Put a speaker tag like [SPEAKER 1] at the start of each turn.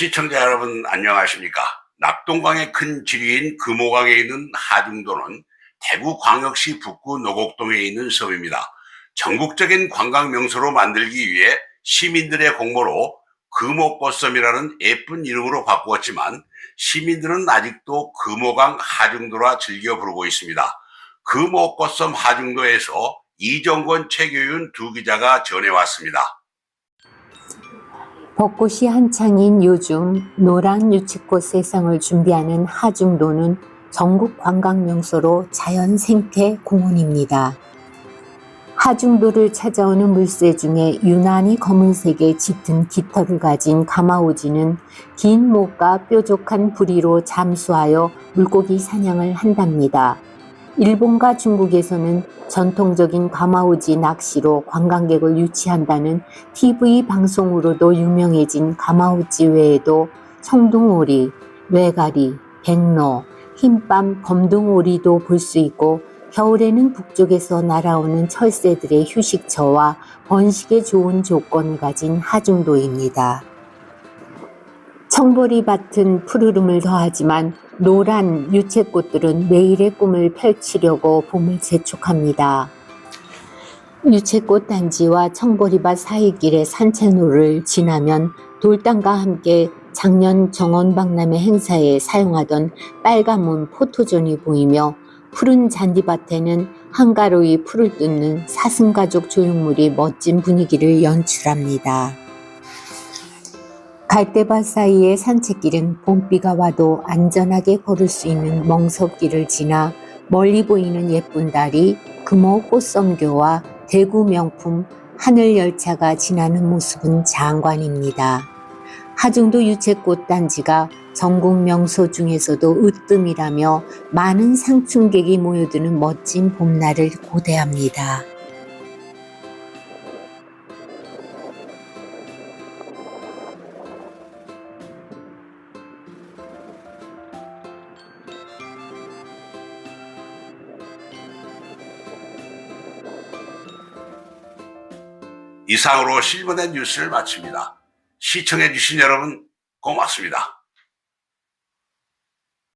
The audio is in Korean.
[SPEAKER 1] 시청자 여러분 안녕하십니까? 낙동강의 큰 지리인 금호강에 있는 하중도는 대구광역시 북구 노곡동에 있는 섬입니다. 전국적인 관광 명소로 만들기 위해 시민들의 공모로 금호꽃섬이라는 예쁜 이름으로 바꾸었지만 시민들은 아직도 금호강 하중도라 즐겨 부르고 있습니다. 금호꽃섬 하중도에서 이정권 최교윤 두 기자가 전해왔습니다.
[SPEAKER 2] 벚꽃이 한창인 요즘 노란 유채꽃 세상을 준비하는 하중도는 전국 관광 명소로 자연 생태 공원입니다. 하중도를 찾아오는 물새 중에 유난히 검은색의 짙은 깃털을 가진 가마오지는 긴 목과 뾰족한 부리로 잠수하여 물고기 사냥을 한답니다. 일본과 중국에서는 전통적인 가마오지 낚시로 관광객을 유치한다는 TV 방송으로도 유명해진 가마오지 외에도 청둥오리, 외가리, 백로, 흰밤, 검둥오리도 볼 수 있고 겨울에는 북쪽에서 날아오는 철새들의 휴식처와 번식에 좋은 조건을 가진 하중도입니다. 청보리 밭은 푸르름을 더하지만 노란 유채꽃들은 매일의 꿈을 펼치려고 봄을 재촉합니다. 유채꽃 단지와 청보리밭 사이길의 산책로를 지나면 돌담과 함께 작년 정원박람회 행사에 사용하던 빨간문 포토존이 보이며 푸른 잔디밭에는 한가로이 풀을 뜯는 사슴가족 조형물이 멋진 분위기를 연출합니다. 갈대밭 사이의 산책길은 봄비가 와도 안전하게 걸을 수 있는 멍석길을 지나 멀리 보이는 예쁜 달이 금호 꽃섬교와 대구 명품 하늘열차가 지나는 모습은 장관입니다. 하중도 유채꽃 단지가 전국 명소 중에서도 으뜸이라며 많은 상충객이 모여드는 멋진 봄날을 고대합니다.
[SPEAKER 1] 이상으로 실버된 뉴스를 마칩니다. 시청해주신 여러분 고맙습니다.